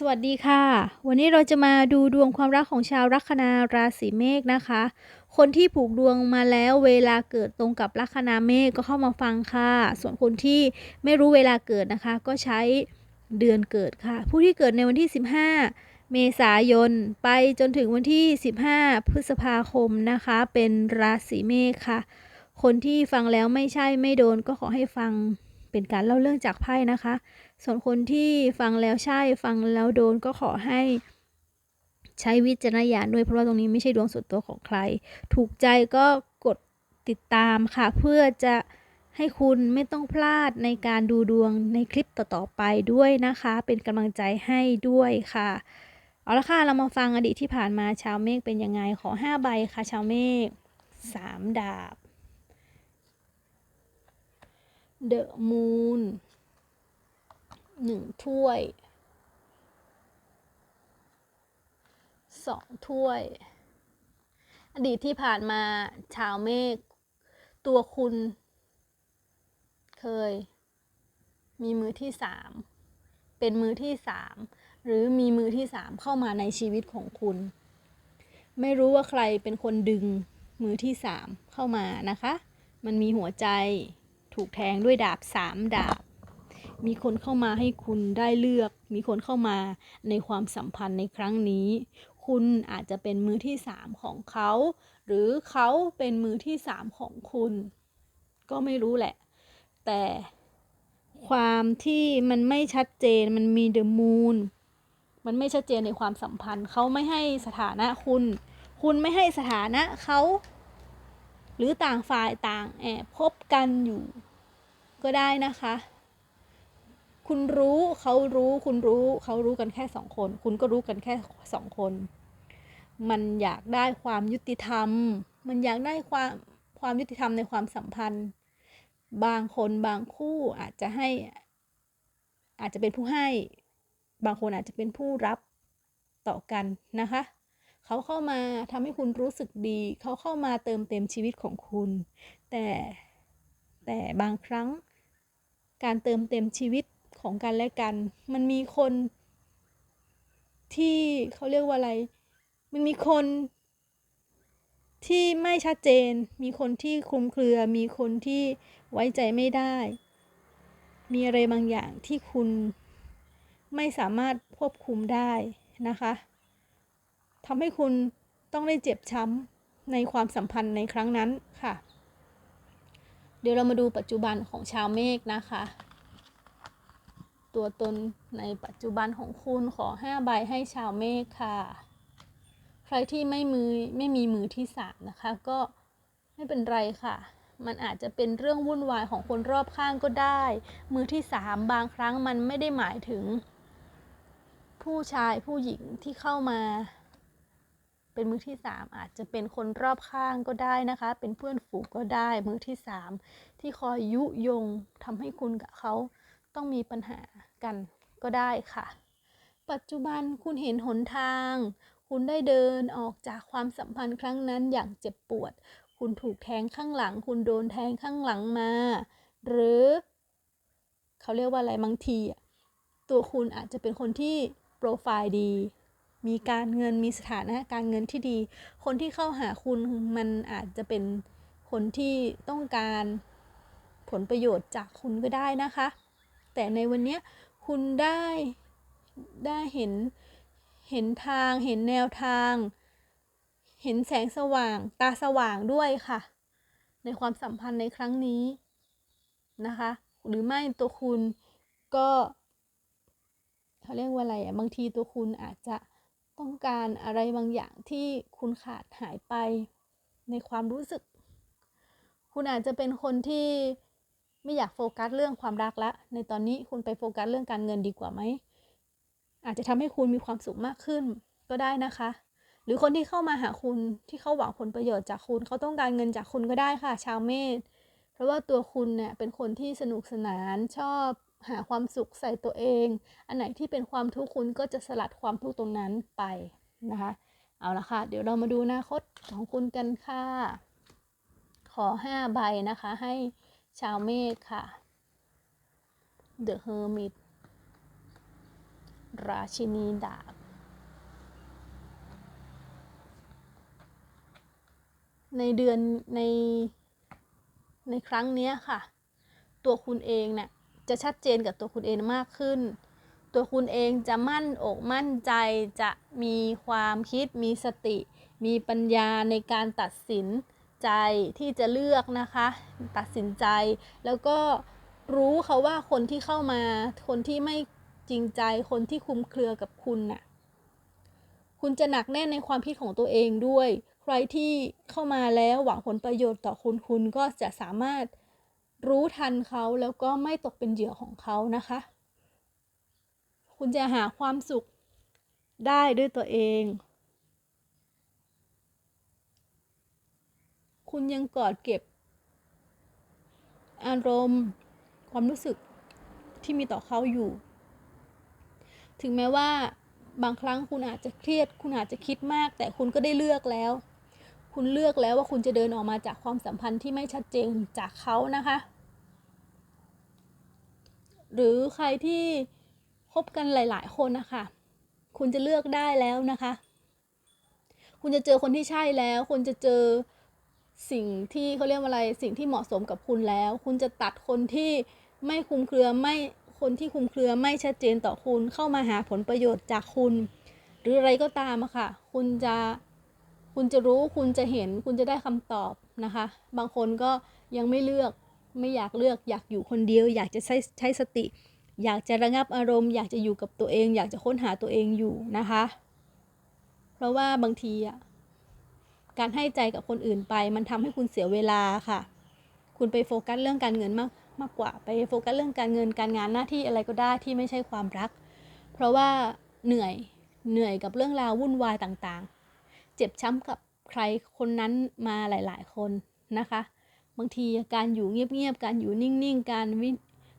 สวัสดีค่ะ วันนี้เราจะมาดูดวงความรักของชาวลัคนาราศีเมษนะคะ คนที่ผูกดวงมาแล้วเวลาเกิดตรงกับลัคนาเมษก็เข้ามาฟังค่ะ ส่วนคนที่ไม่รู้เวลาเกิดนะคะ ก็ใช้เดือนเกิดค่ะ ผู้ที่เกิดในวันที่ 15 เมษายนไปจนถึงวันที่ 15 พฤษภาคมนะคะ เป็นราศีเมษค่ะ คนที่ฟังแล้วไม่ใช่ไม่โดนก็ขอให้ฟังเป็นการเล่าเรื่องจากไพ่นะคะ ส่วนคนที่ฟังแล้วใช่ฟังแล้วโดนก็ขอให้ใช้วิจารณญาณด้วยเพราะว่าตรงนี้ไม่ใช่ดวงส่วนตัวของใคร ถูกใจก็กดติดตามค่ะ เพื่อจะให้คุณไม่ต้องพลาดในการดูดวงในคลิปต่อๆไปด้วยนะคะ เป็นกำลังใจให้ด้วยค่ะ เอาละค่ะ เรามาฟังอดีตที่ผ่านมาชาวเมฆเป็นยังไงขอ 5 ใบค่ะ ชาวเมฆ3 ดาบ The Moon หนึ่งถ้วยสองถ้วย อดีตที่ผ่านมาชาวเมฆตัวคุณ เคย มีมือที่สามเป็นมือที่สามหรือมีมือที่สามเข้ามาในชีวิตของคุณ ไม่รู้ว่าใครเป็นคนดึงมือที่สามเข้ามานะคะ มันมีหัวใจถูกแทงด้วยดาบสามดาบ มีคนเข้ามาให้คุณได้เลือก มีคนเข้ามาในความสัมพันธ์ในครั้งนี้ คุณอาจจะเป็นมือที่สามของเขา หรือเขาเป็นมือที่สามของคุณ ก็ไม่รู้แหละ แต่ความที่มันไม่ชัดเจนมันมีเดอะมูนมันไม่ชัดเจนในความสัมพันธ์ เขาไม่ให้สถานะคุณ คุณไม่ให้สถานะเขา หรือต่างฝ่ายต่างแอบพบกันอยู่ ก็ได้นะคะ คุณรู้เขารู้คุณรู้เขารู้กันแค่สองคน คุณก็รู้กันแค่สองคน มันอยากได้ความยุติธรรม มันอยากได้ความความยุติธรรมในความสัมพันธ์ บางคนบางคู่อาจจะให้ อาจจะเป็นผู้ให้ บางคนอาจจะเป็นผู้รับต่อกันนะคะเขาเข้ามาทำให้คุณรู้สึกดี เขาเข้ามาเติมเต็มชีวิตของคุณ แต่แต่บางครั้ง การเติมเต็มชีวิต ของกันและกัน มันมีคน ที่เขาเรียกว่าอะไร มันมีคน ที่ไม่ชัดเจน มีคนที่คลุมเครือ มีคนที่ไว้ใจไม่ได้ มีอะไรบางอย่างที่คุณไม่สามารถควบคุมได้นะคะทำให้คุณต้องได้เจ็บช้ำในความสัมพันธ์ในครั้งนั้นค่ะ เดี๋ยวเรามาดูปัจจุบันของชาวเมฆนะคะ ตัวตนในปัจจุบันของคุณขอห้าใบให้ชาวเมฆค่ะ ใครที่ไม่มือไม่มีมือที่สามนะคะ ก็ไม่เป็นไรค่ะ มันอาจจะเป็นเรื่องวุ่นวายของคนรอบข้างก็ได้ มือที่สามบางครั้งมันไม่ได้หมายถึง ผู้ชายผู้หญิงที่เข้ามา เป็นมือที่สามอาจจะเป็นคนรอบข้างก็ได้นะคะ เป็นเพื่อนฝูงก็ได้ มือที่สามที่คอยยุยงทำให้คุณกับเขา ต้องมีปัญหากันก็ได้ค่ะ ปัจจุบันคุณเห็นหนทาง คุณได้เดินออกจากความสัมพันธ์ครั้งนั้นอย่างเจ็บปวด คุณถูกแทงข้างหลัง คุณโดนแทงข้างหลังมา หรือ เขาเรียกว่าอะไรบางทีตัวคุณอาจจะเป็นคนที่โปรไฟล์ดี มีการเงินมีสถานะการเงินที่ดี คนที่เข้าหาคุณมันอาจจะเป็นคนที่ต้องการผลประโยชน์จากคุณก็ได้นะคะ แต่ในวันนี้คุณได้ได้เห็นเห็นทาง เห็นแนวทาง เห็นแสงสว่าง ตาสว่างด้วยค่ะ ในความสัมพันธ์ในครั้งนี้นะคะ หรือไม่ตัวคุณก็เขาเรียกว่าอะไรอะบางทีตัวคุณอาจจะต้องการอะไรบางอย่างที่คุณขาดหายไปในความรู้สึก คุณอาจจะเป็นคนที่ ไม่อยากโฟกัสเรื่องความรักละ ในตอนนี้คุณไปโฟกัสเรื่องการเงินดีกว่าไหม อาจจะทำให้คุณมีความสุขมากขึ้นก็ได้นะคะ หรือคนที่เข้ามาหาคุณที่เขาหวังผลประโยชน์จากคุณ เขาต้องการเงินจากคุณก็ได้ค่ะ ชาวเมษ เพราะว่าตัวคุณเนี่ยเป็นคนที่สนุกสนานชอบหาความสุขใส่ตัวเอง อันไหนที่เป็นความทุกข์คุณก็จะสลัดความทุกข์ตรงนั้นไปนะคะ เอาละค่ะ เดี๋ยวเรามาดูอนาคตของคุณกันค่ะ ขอห้าใบนะคะ ให้ ชาวเมษค่ะ The Hermit ราชินีดาบ ในเดือนใน ในครั้งนี้ค่ะ ตัวคุณเองเนี่ยจะชัดเจนกับตัวคุณเองมากขึ้น ตัวคุณเองจะมั่นอกมั่นใจจะมีความคิดมีสติ มีปัญญาในการตัดสิน ใจที่จะเลือกนะคะ ตัดสินใจ แล้วก็รู้เขาว่าคนที่เข้ามา คนที่ไม่จริงใจ คนที่คุมเครือกับคุณน่ะ คุณจะหนักแน่นในความคิดของตัวเองด้วย ใครที่เข้ามาแล้วหวังผลประโยชน์ต่อคุณ คุณก็จะสามารถรู้ทันเขาแล้วก็ไม่ตกเป็นเหยื่อของเขานะคะ คุณจะหาความสุขได้ด้วยตัวเอง คุณยังกอดเก็บ อารมณ์ ความรู้สึกที่มีต่อเขาอยู่ ถึงแม้ว่าบางครั้งคุณอาจจะเครียด คุณอาจจะคิดมาก แต่คุณก็ได้เลือกแล้ว คุณเลือกแล้วว่าคุณจะเดินออกมาจากความสัมพันธ์ที่ไม่ชัดเจนจากเขานะคะ หรือใครที่คบกันหลาย ๆ คนนะคะคุณจะเลือกได้แล้วนะคะ คุณจะเจอคนที่ใช่แล้ว คุณจะเจอ สิ่งที่เขาเรียกว่าอะไรสิ่งที่เหมาะสมกับคุณแล้ว คุณจะตัดคนที่ไม่คุมเครือไม่คนที่คุมเครือไม่ชัดเจนต่อคุณเข้ามาหาผลประโยชน์จากคุณ หรืออะไรก็ตามอะค่ะ คุณจะคุณจะรู้คุณจะเห็นคุณจะได้คำตอบนะคะ บางคนก็ยังไม่เลือกไม่อยากเลือกอยากอยู่คนเดียว อยากจะใช้ใช้สติ อยากจะระงับอารมณ์ อยากจะอยู่กับตัวเอง อยากจะค้นหาตัวเองอยู่นะคะ เพราะว่าบางทีอะ การให้ใจกับคนอื่นไป มันทำให้คุณเสียเวลาค่ะ คุณไปโฟกัสเรื่องการเงินมากมากกว่า ไปโฟกัสเรื่องการเงินการงานหน้าที่อะไรก็ได้ที่ไม่ใช่ความรัก เพราะว่าเหนื่อยเหนื่อยกับเรื่องราววุ่นวายต่างๆ เจ็บช้ำกับใครคนนั้นมาหลาย ๆ คนนะคะ บางทีการอยู่เงียบๆการอยู่นิ่งๆ การวิ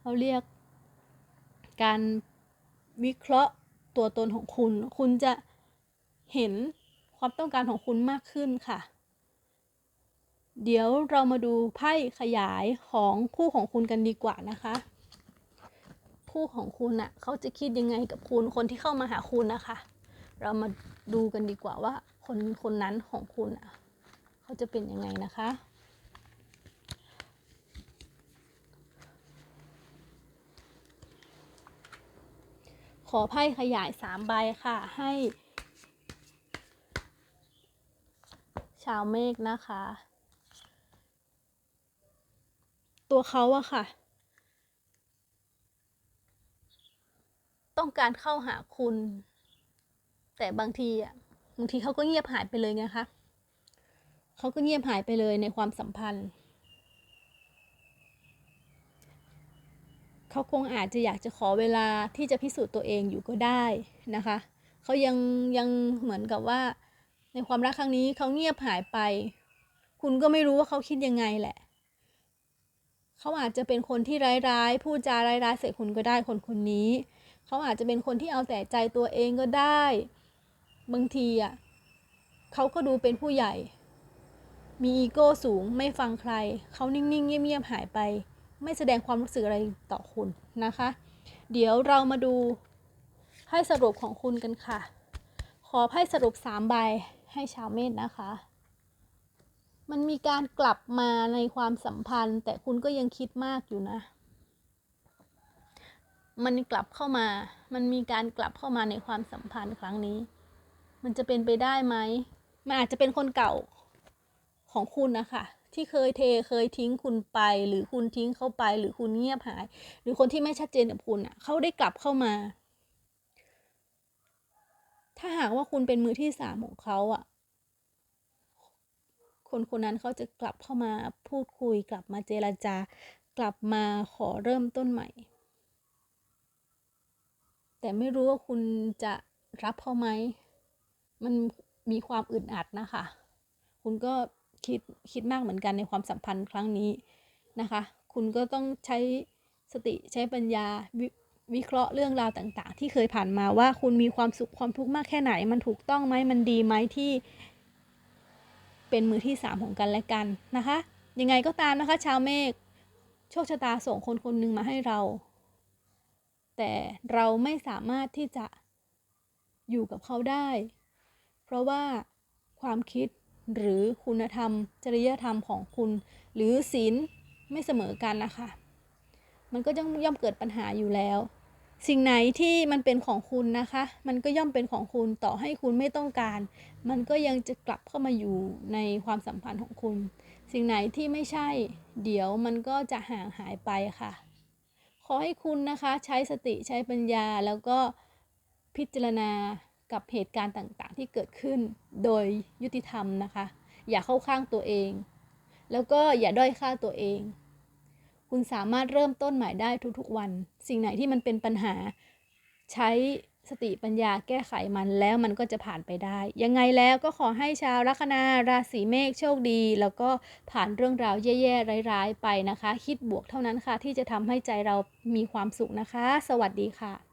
เขาเรียก การวิเคราะห์ตัวตนของคุณ คุณจะเห็น ความต้องการของคุณมากขึ้นค่ะ เดี๋ยวเรามาดูไพ่ขยายของคู่ของคุณกันดีกว่านะคะ คู่ของคุณน่ะเขาจะคิดยังไงกับคุณคนที่เข้ามาหาคุณนะคะ เรามาดูกันดีกว่าว่าคนคนนั้นของคุณอะเขาจะเป็นยังไงนะคะขอไพ่ขยายสามใบค่ะ ให้ ชาวเมฆนะคะ ตัวเขาอะค่ะ ต้องการเข้าหาคุณ แต่บางทีอะบางทีเขาก็เงียบหายไปเลยไงคะเขาก็เงียบหายไปเลยในความสัมพันธ์เขาคงอาจจะอยากจะขอเวลาที่จะพิสูจน์ตัวเองอยู่ก็ได้นะคะ เขายังยังเหมือนกับว่า ในความรักครั้งนี้เขาเงียบหายไป คุณก็ไม่รู้ว่าเขาคิดยังไงแหละ เขาอาจจะเป็นคนที่ร้ายๆพูดจาร้ายๆใส่คุณก็ได้คนคนนี้ เขาอาจจะเป็นคนที่เอาแต่ใจตัวเองก็ได้ บางทีอะเขาก็ดูเป็นผู้ใหญ่ มีอีโก้สูงไม่ฟังใคร เขานิ่งๆเงียบๆหายไป ไม่แสดงความรู้สึกอะไรต่อคุณนะคะ เดี๋ยวเรามาดูไพ่สรุปของคุณกันค่ะ ขอไพ่สรุปสามใบ ให้ชาวเมษนะคะ มันมีการกลับมาในความสัมพันธ์ แต่คุณก็ยังคิดมากอยู่นะ มันกลับเข้ามา มันมีการกลับเข้ามาในความสัมพันธ์ครั้งนี้ มันจะเป็นไปได้ไหมมันอาจจะเป็นคนเก่าของคุณนะคะที่เคยเทเคยทิ้งคุณไป หรือคุณทิ้งเขาไป หรือคุณเงียบหาย หรือคนที่ไม่ชัดเจนกับคุณอะเขาได้กลับเข้ามา ถ้าหากว่าคุณเป็นมือที่สามของเขาอะ คนคนนั้นเขาจะกลับเข้ามาพูดคุย กลับมาเจรจา กลับมาขอเริ่มต้นใหม่ แต่ไม่รู้ว่าคุณจะรับเขาไหม มันมีความอึดอัดนะคะ คุณก็คิดคิดมากเหมือนกันในความสัมพันธ์ครั้งนี้นะคะ คุณก็ต้องใช้สติใช้ปัญญา วิเคราะห์เรื่องราวต่างๆ ที่เคยผ่านมาว่าคุณมีความสุขความทุกข์มากแค่ไหน มันถูกต้องไหมมันดีไหมที่ เป็นมือที่สามของกันและกันนะคะ ยังไงก็ตามนะคะ ชาวเมฆโชคชะตาส่งคนคนหนึ่งมาให้เรา แต่เราไม่สามารถที่จะอยู่กับเขาได้ เพราะว่าความคิดหรือคุณธรรม จริยธรรมของคุณ หรือศีลไม่เสมอกันนะคะ มันก็ย่อมย่อมเกิดปัญหาอยู่แล้ว สิ่งไหนที่มันเป็นของคุณนะคะ มันก็ย่อมเป็นของคุณต่อให้คุณไม่ต้องการ มันก็ยังจะกลับเข้ามาอยู่ในความสัมพันธ์ของคุณ สิ่งไหนที่ไม่ใช่ เดี๋ยวมันก็จะห่างหายไปค่ะ ขอให้คุณนะคะใช้สติใช้ปัญญาแล้วก็พิจารณากับเหตุการณ์ต่างๆ ที่เกิดขึ้นโดยยุติธรรมนะคะ อย่าเข้าข้างตัวเอง แล้วก็อย่าด้อยค่าตัวเอง คุณสามารถเริ่มต้นใหม่ได้ทุกๆวัน สิ่งไหนที่มันเป็นปัญหา ใช้สติปัญญาแก้ไขมันแล้วมันก็จะผ่านไปได้ ยังไงแล้วก็ขอให้ชาวลัคนาราศีเมษโชคดี แล้วก็ผ่านเรื่องราวแย่ๆร้ายๆไปนะคะ คิดบวกเท่านั้นค่ะ ที่จะทำให้ใจเรามีความสุขนะคะ สวัสดีค่ะ